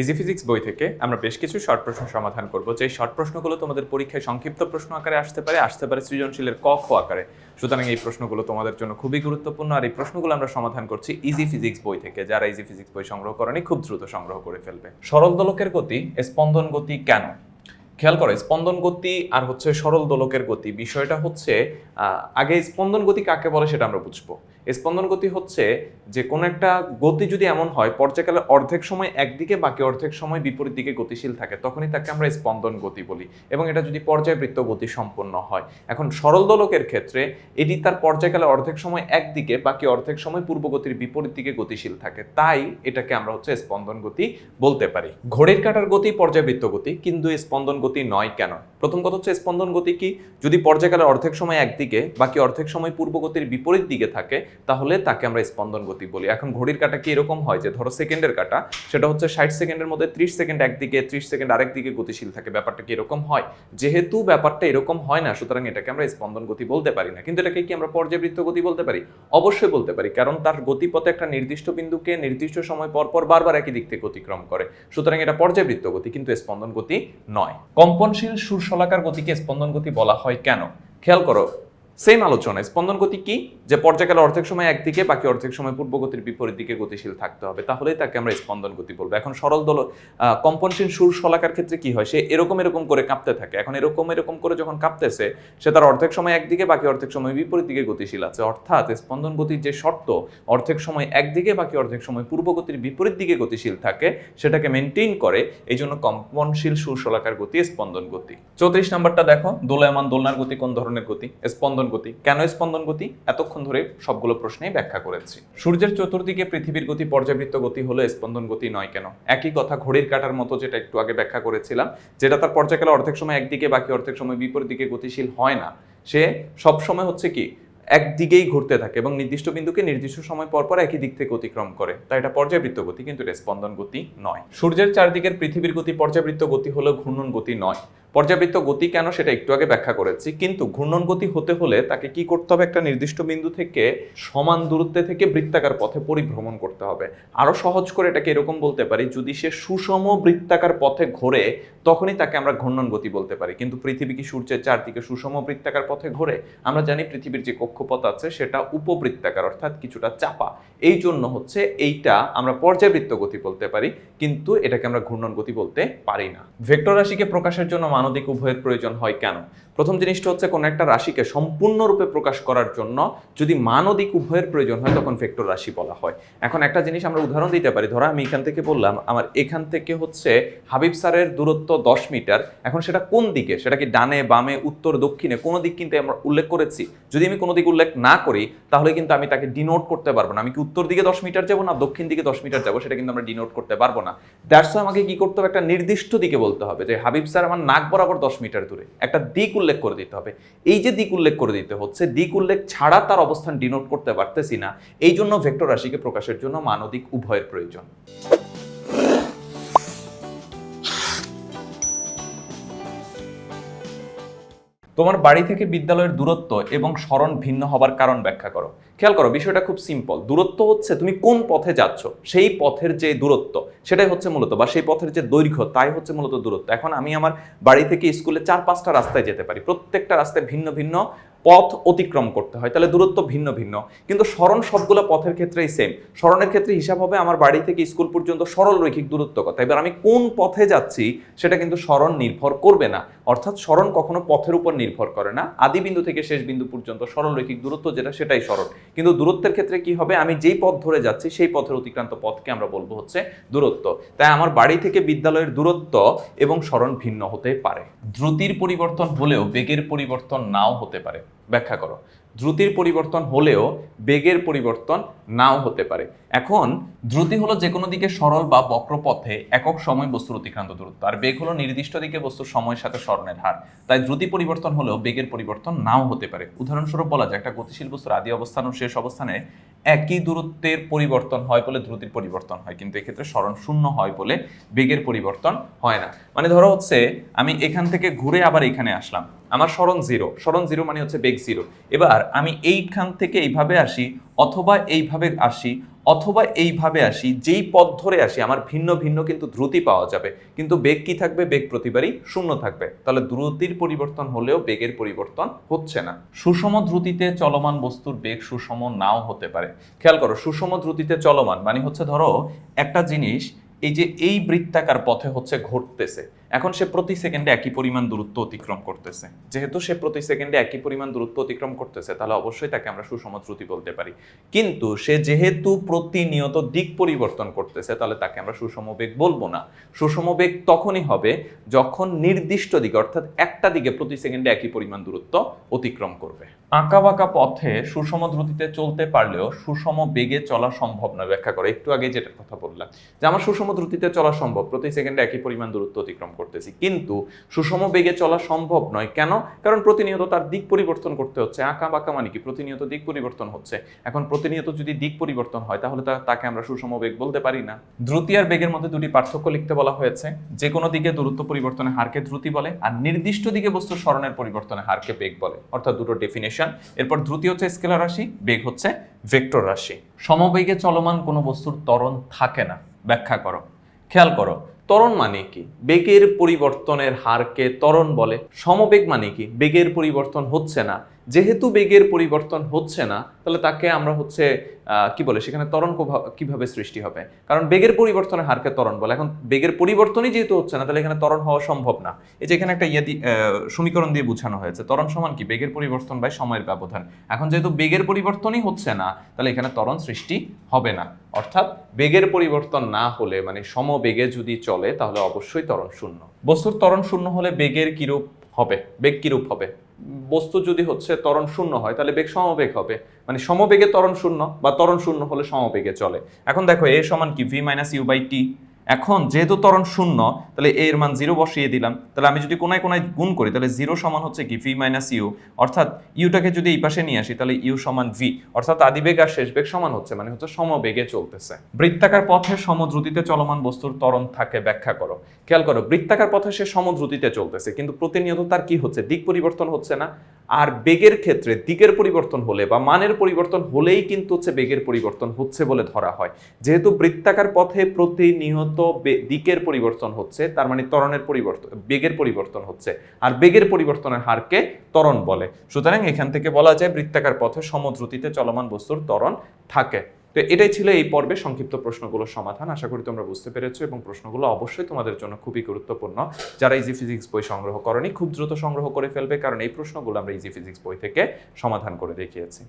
Easy physics বই থেকে আমরা বেশ কিছু শর্ট প্রশ্ন সমাধান করব। যে শর্ট প্রশ্নগুলো তোমাদের পরীক্ষায় সংক্ষিপ্ত প্রশ্ন আকারে আসতে পারে আসতে পারে সৃজনশীলের ক আকারে। সুতরাং এই প্রশ্নগুলো তোমাদের জন্য খুবই গুরুত্বপূর্ণ আর এই প্রশ্নগুলো আমরা সমাধান করছি ইজি ফিজিক্স বই থেকে, যারা ইজি ফিজিক্স বই সংগ্রহ করেনি, খুব দ্রুত সংগ্রহ করে ফেলবে। সরল দলকের গতি, স্পন্দন গতি কেন? খেয়াল করো, স্পন্দন গতি আর হচ্ছে সরল দোলকের গতি। বিষয়টা হচ্ছে আগে স্পন্দন গতি কাকে বলে সেটা আমরা বুঝব। স্পন্দন গতি হচ্ছে যে কোনো একটা গতি যদি এমন হয় পর্যায়কালের অর্ধেক সময় একদিকে, বাকি অর্ধেক সময় বিপরীত দিকে গতিশীল থাকে, তখনই তাকে আমরা স্পন্দন গতি বলি। এবং এটা যদি পর্যায়বৃত্ত গতি সম্পন্ন হয়। এখন সরল দোলকের ক্ষেত্রে এটি তার পর্যায়কালে অর্ধেক সময় একদিকে, বাকি অর্ধেক সময় পূর্বগতির বিপরীত দিকে গতিশীল থাকে। তাই এটাকে আমরা হচ্ছে স্পন্দন গতি বলতে পারি। ঘড়ির কাটার গতি পর্যায়বৃত্ত গতি, কিন্তু স্পন্দন গতি নয় কেন? প্রথম কথা হচ্ছে স্পন্দন গতি কি? যদি পর্যায়কালে অর্ধেক সময় একদিকে, বাকি অর্ধেক সময় পূর্বগতির বিপরীত দিকে থাকে, তাহলে তাকে আমরা স্পন্দন গতি বলি। এখন ঘড়ির কাঁটা কি এরকম হয় যে ধরো সেকেন্ডের কাঁটা, সেটা হচ্ছে ষাট সেকেন্ডের মধ্যে ত্রিশ সেকেন্ড একদিকে, ত্রিশ সেকেন্ড আরেক দিকে গতিশীল থাকে। ব্যাপারটা কি এরকম হয়? যেহেতু ব্যাপারটা এরকম হয় না, সুতরাং এটাকে আমরা স্পন্দন গতি বলতে পারি না। কিন্তু এটাকে কি আমরা পর্যাবৃত্ত গতি বলতে পারি? অবশ্যই বলতে পারি, কারণ তার গতিপথে একটা নির্দিষ্ট বিন্দুকে নির্দিষ্ট সময় পর পর বারবার একই দিক থেকে অতিক্রম করে। সুতরাং এটা পর্যাবৃত্ত গতি, কিন্তু স্পন্দন গতি নয়। কম্পনশীল সুরশলাকার গতিকে স্পন্দন গতি বলা হয় কেন? খেয়াল করো সেম আলোচনা স্পন্দন গতি কি? যে পর্যায়কালে অর্ধেক সময় একদিকে, বাকি অর্ধেক সময় পূর্বগতির বিপরীত দিকে গতিশীল থাকতে হবে। তাহলেই তাকে আমরা স্পন্দন গতি বলব। এখন সরল দল কম্পনশীল সুর শলাকার ক্ষেত্রে কি হয়? সে এরকম এরকম করে কাঁপতে থাকে। এখন এরকম এরকম করে যখন কাঁপতেছে, সে তার অর্ধেক সময় একদিকে, বাকি অর্ধেক সময় বিপরীত দিকে গতিশীল আছে। অর্থাৎ স্পন্দন গতির যে শর্ত, অর্ধেক সময় একদিকে, বাকি অর্ধেক সময় পূর্বগতির বিপরীত দিকে গতিশীল থাকে, সেটাকে মেনটেন করে, এই জন্য কম্পনশীল সুর শলাকার গতি, স্পন্দন গতি। চৌত্রিশ নাম্বারটা দেখো। দোলায়মান দোলনার গতি কোন ধরনের গতি? স্পন্দন গতি। কেন স্পন্দন গতি? এতক্ষণ ধরে সবগুলো প্রশ্নেই ব্যাখ্যা করেছি। সূর্যের চতুর্দিকে পৃথিবীর গতি, পর্যাবৃত্ত গতি হলো স্পন্দন গতি নয় কেন? একই কথা ঘড়ির কাটার মতো যেটা একটু আগে ব্যাখ্যা করেছিলাম, যেটা তার পর্যায়কালে অর্ধেক সময় একদিকে, বাকি অর্ধেক সময় বিপরীত দিকে গতিশীল হয় না। সে সব সময় হচ্ছে কি, একদিকেই ঘুরতে থাকে এবং নির্দিষ্ট বিন্দুকে নির্দিষ্ট সময় পর পর একই দিক থেকে অতিক্রম করে। তাই এটা পর্যাবৃত্ত গতি, কিন্তু এটা স্পন্দন গতি নয়। সূর্যের চারদিকের পৃথিবীর গতি, পর্যাবৃত্ত গতি হলো ঘূর্ণন গতি নয়। পর্যাবৃত্ত গতি কেন সেটা একটু আগে ব্যাখ্যা করেছি, কিন্তু ঘূর্ণন গতি হতে হলে তাকে কি করতে হবে? একটা নির্দিষ্ট বিন্দু থেকে সমান দূরত্বে থেকে বৃত্তাকার পথে পরিভ্রমণ করতে হবে। আরও সহজ করে এটাকে এরকম বলতে পারি, যদি সে সুষম বৃত্তাকার পথে ঘোরে, তখনই তাকে আমরা ঘূর্ণন গতি বলতে পারি। কিন্তু পৃথিবী কি সূর্যের চারদিকে সুষম বৃত্তাকার পথে ঘোরে? আমরা জানি পৃথিবীর যে কক্ষপথ আছে, সেটা উপবৃত্তাকার, অর্থাৎ কিছুটা চাপা। এই জন্য হচ্ছে এইটা আমরা পর্যাবৃত্ত গতি বলতে পারি, কিন্তু এটাকে আমরা ঘূর্ণন গতি বলতে পারি না। ভেক্টর রাশিকে প্রকাশের জন্য মানদিক উভয়ের প্রয়োজন হয় কেন? প্রথম জিনিসটা হচ্ছে কোনো একটা রাশিকে সম্পূর্ণরূপে প্রকাশ করার জন্য যদি মানদিক উভয়ের প্রয়োজন হয় তখন ভেক্টর রাশি বলা হয়। এখন একটা জিনিস আমরা উদাহরণ দিতে পারি। ধরো আমি এখান থেকে বললাম, আমার এখান থেকে হচ্ছে হাবিব স্যারের দূরত্ব দশ মিটার। এখন সেটা কোন দিকে? সেটা কি ডানে, বামে, উত্তর, দক্ষিণে? কোনো দিক কিন্তু আমরা উল্লেখ করেছি। যদি আমি কোনো দিক উল্লেখ না করি, তাহলে কিন্তু আমি তাকে ডিনোট করতে পারব না। আমি কি উত্তর দিকে দশ মিটার যাব না, দক্ষিণ দিকে দশ মিটার যাব? সেটা কিন্তু আমরা ডিনোট করতে পারব না। দ্যাটস আমাকে কি করতে হবে? একটা নির্দিষ্ট দিকে বলতে হবে যে হাবিব স্যার আমার নাক বরাবর দশ মিটার দূরে। একটা দিক উল্লেখ করে দিতে হবে। এই যে দিক উল্লেখ করে দিতে হচ্ছে, দিক উল্লেখ ছাড়া তার অবস্থান ডিনোট করতে পারতেছি না। এই জন্য ভেক্টর রাশিকে প্রকাশের জন্য মানদিক উভয়ের প্রয়োজন। তোমার বাড়ি থেকে বিদ্যালয়ের দূরত্ব এবং স্মরণ ভিন্ন হবার কারণ ব্যাখ্যা করো। খেয়াল করো, বিষয়টা খুব সিম্পল দূরত্ব হচ্ছে তুমি কোন পথে যাচ্ছ, সেই পথের যে দূরত্ব, সেটাই হচ্ছে মূলত, বা সেই পথের যে দৈর্ঘ্য, তাই হচ্ছে মূলত দূরত্ব। এখন আমি আমার বাড়ি থেকে স্কুলে চার পাঁচটা রাস্তায় যেতে পারি। প্রত্যেকটা রাস্তায় ভিন্ন ভিন্ন পথ অতিক্রম করতে হয়। তাহলে দূরত্ব ভিন্ন ভিন্ন। কিন্তু স্মরণ সবগুলো পথের ক্ষেত্রেই সেম স্মরণের ক্ষেত্রে হিসাব হবে আমার বাড়ি থেকে স্কুল পর্যন্ত সরল রৈখিক দূরত্ব কথা। এবার আমি কোন পথে যাচ্ছি সেটা কিন্তু স্মরণ নির্ভর করবে না। অর্থাৎ স্মরণ কখনো পথের উপর নির্ভর করে না। আদি বিন্দু থেকে শেষ বিন্দু পর্যন্ত সরল রৈখিক দূরত্ব যেটা, সেটাই সরল কিন্তু দূরত্বের ক্ষেত্রে কি হবে? আমি যেই পথ ধরে যাচ্ছি সেই পথের অতিক্রান্ত পথকে আমরা বলব হচ্ছে দূরত্ব। তাই আমার বাড়ি থেকে বিদ্যালয়ের দূরত্ব এবং স্মরণ ভিন্ন হতে পারে। দ্রুতির পরিবর্তন হলেও বেগের পরিবর্তন নাও হতে পারে। ব্যাখ্যা করো। দ্রুতির পরিবর্তন হলেও বেগের পরিবর্তন নাও হতে পারে। এখন, দ্রুতি হলো যে কোনো দিকে সরল বা বক্রপথে একক সময় বস্তুর অতিক্রান্ত দূরত্ব। আর বেগ হলো নির্দিষ্ট দিকে বস্তুর সময়ের সাথে স্মরণের হার। তাই দ্রুতি পরিবর্তন হলেও বেগের পরিবর্তন নাও হতে পারে। উদাহরণস্বরূপ বলা যায়, একটা গতিশীল বস্তুর আদি অবস্থান ও শেষ অবস্থানে একই দূরত্বের পরিবর্তন হয় বলে দ্রুতির পরিবর্তন হয়। কিন্তু এক্ষেত্রে স্মরণ শূন্য হয় বলে বেগের পরিবর্তন হয় না। মানে ধরো হচ্ছে, আমি এখান থেকে ঘুরে আবার এখানে আসলাম। আমার স্মরণ জিরো স্মরণ জিরো মানে হচ্ছে বেগ জিরো এবার আমি এইখান থেকে এইভাবে আসি, অথবা এইভাবে আসি, অথবা এইভাবে আসি, যেই পথ ধরে আসি, আমার ভিন্ন ভিন্ন কিন্তু দ্রুতি পাওয়া যাবে। কিন্তু বেগ কি থাকবে? বেগ প্রতিবারই শূন্য থাকবে। তাহলে দ্রুতির পরিবর্তন হলেও বেগের পরিবর্তন হচ্ছে না। সুষম দ্রুতিতে চলমান বস্তুর বেগ সুষম নাও হতে পারে। খেয়াল করো, সুষম দ্রুতিতে চলমান মানে হচ্ছে ধরো একটা জিনিস, এই যে এই বৃত্তাকার পথে হচ্ছে ঘটতেছে। এখন সে প্রতি সেকেন্ডে একই পরিমাণ দূরত্ব অতিক্রম করতেছে। যেহেতু সে প্রতি সেকেন্ডে একই পরিমাণ দূরত্ব অতিক্রম করতেছে, তাহলে অবশ্যই তাকে আমরা সুষম দ্রুতি বলতে পারি। কিন্তু সে যেহেতু প্রতিনিয়ত দিক পরিবর্তন করতেছে, তাহলে তাকে আমরা সুষম বেগ বলব না। সুষম বেগ তখনই হবে যখন নির্দিষ্ট দিকে, অর্থাৎ একটা দিকে প্রতি সেকেন্ডে একই পরিমাণ দূরত্ব অতিক্রম করবে। আঁকা বাঁকা পথে সুষম দ্রুতিতে চলতে পারলেও সুষম বেগে চলা সম্ভব নয়। ব্যাখ্যা করে, একটু আগে যেটার কথা বললাম, যে আমার সুষম দ্রুতিতে চলা সম্ভব, প্রতি সেকেন্ডে একই পরিমাণ দূরত্ব অতিক্রম করতেছি। কিন্তু সুষম বেগে চলা সম্ভব নয়। কেন? কারণ প্রতিনিয়ত তার দিক পরিবর্তন করতে হচ্ছে। আঁকা বাঁকা মানে কি? প্রতিনিয়ত দিক পরিবর্তন হচ্ছে। এখন প্রতিনিয়ত যদি দিক পরিবর্তন হয়, তাহলে তাকে আমরা সুষম বেগ বলতে পারি না। দ্রুতি আর বেগের মধ্যে দুটি পার্থক্য লিখতে বলা হয়েছে। যে কোনো দিকে দূরত্ব পরিবর্তনের হারকে দ্রুতি বলে, আর নির্দিষ্ট দিকে বস্তু স্মরণের পরিবর্তনের হারকে বেগ বলে। অর্থাৎ দুটো ডেফিনেশন এরপর দ্রুতি হচ্ছে স্কেলার রাশি, বেগ হচ্ছে ভেক্টর রাশি। সমবেগে চলমান কোনো বস্তুর ত্বরণ থাকে না। ব্যাখ্যা করো। খেয়াল করো। ত্বরণ মানে কি? বেগের পরিবর্তনের হারকে ত্বরণ বলে। সমবেগ মানে কি? বেগের পরিবর্তন হচ্ছে না। যেহেতু বেগের পরিবর্তন হচ্ছে না, তাহলে তাকে আমরা হচ্ছে কি বলে, সেখানে ত্বরণ কোভা- কীভাবে সৃষ্টি হবে? কারণ বেগের পরিবর্তনের হারকে ত্বরণ বলে। এখন বেগের পরিবর্তনই যেহেতু হচ্ছে না, তাহলে এখানে ত্বরণ হওয়া সম্ভব না। এই যে এখানে একটা ইয়াদি সমীকরণ দিয়ে বোঝানো হয়েছে, ত্বরণ সমান কি? বেগের পরিবর্তন বা সময়ের ব্যবধান। এখন যেহেতু বেগের পরিবর্তনই হচ্ছে না, তাহলে এখানে ত্বরণ সৃষ্টি হবে না। অর্থাৎ বেগের পরিবর্তন না হলে মানে সমবেগে যদি চলে, তাহলে অবশ্যই ত্বরণ শূন্য। বস্তুর ত্বরণ শূন্য হলে বেগের কিরূপ হবে? বেগ কিরূপ হবে? বস্তু যদি হচ্ছে তরণ শূন্য হয়, তাহলে বেগ সমবেগ হবে। মানে সমবেগে তরণ শূন্য বা তরণ শূন্য হলে সমবেগে চলে। এখন দেখো, এ সমান কি? V minus u by t এখন যেহেতু ত্বরণ শূন্য, তাহলে এ এর মান জিরো বসিয়ে দিলাম। তাহলে আমি যদি কোনায় কোনায় গুণ করি, তাহলে জিরো সমান হচ্ছে কি? ভি মাইনাস ইউ অর্থাৎ ইউটাকে যদি এই পাশে নিয়ে আসি, তাহলে ইউ সমান ভি অর্থাৎ আদিবেগ আর শেষ বেগ সমান হচ্ছে মানে হচ্ছে সমবেগে চলতেছে। বৃত্তাকার পথে সমদ্রুতিতে চলমান বস্তুর ত্বরণ থাকে, ব্যাখ্যা করো। খেয়াল করো, বৃত্তাকার পথে সে সমদ্রুতিতে চলতেছে, কিন্তু প্রতিনিয়ত তার কি হচ্ছে? দিক পরিবর্তন হচ্ছে না। আর বেগের ক্ষেত্রে দিকের পরিবর্তন হলে বা মানের পরিবর্তন হলেই কিন্তু হচ্ছে বেগের পরিবর্তন হচ্ছে বলে ধরা হয়। যেহেতু বৃত্তাকার পথে প্রতিনিয়ত বে- দিকের পরিবর্তন হচ্ছে, তার মানে ত্বরণের পরিবর্তন বেগের পরিবর্তন হচ্ছে। আর বেগের পরিবর্তনের হারকে ত্বরণ বলে। সুতরাং এখান থেকে বলা যায় বৃত্তাকার পথে সমদ্রুতিতে চলমান বস্তুর ত্বরণ থাকে। তো এটাই ছিল এই পর্বে সংক্ষিপ্ত প্রশ্নগুলোর সমাধান। আশা করি তোমরা বুঝতে পেরেছ এবং প্রশ্নগুলো অবশ্যই তোমাদের জন্য খুবই গুরুত্বপূর্ণ। যারা ইজি ফিজিক্স বই সংগ্রহ করেনি, খুব দ্রুত সংগ্রহ করে ফেলবে, কারণ এই প্রশ্নগুলো আমরা ইজি ফিজিক্স বই থেকে সমাধান করে দেখিয়েছি।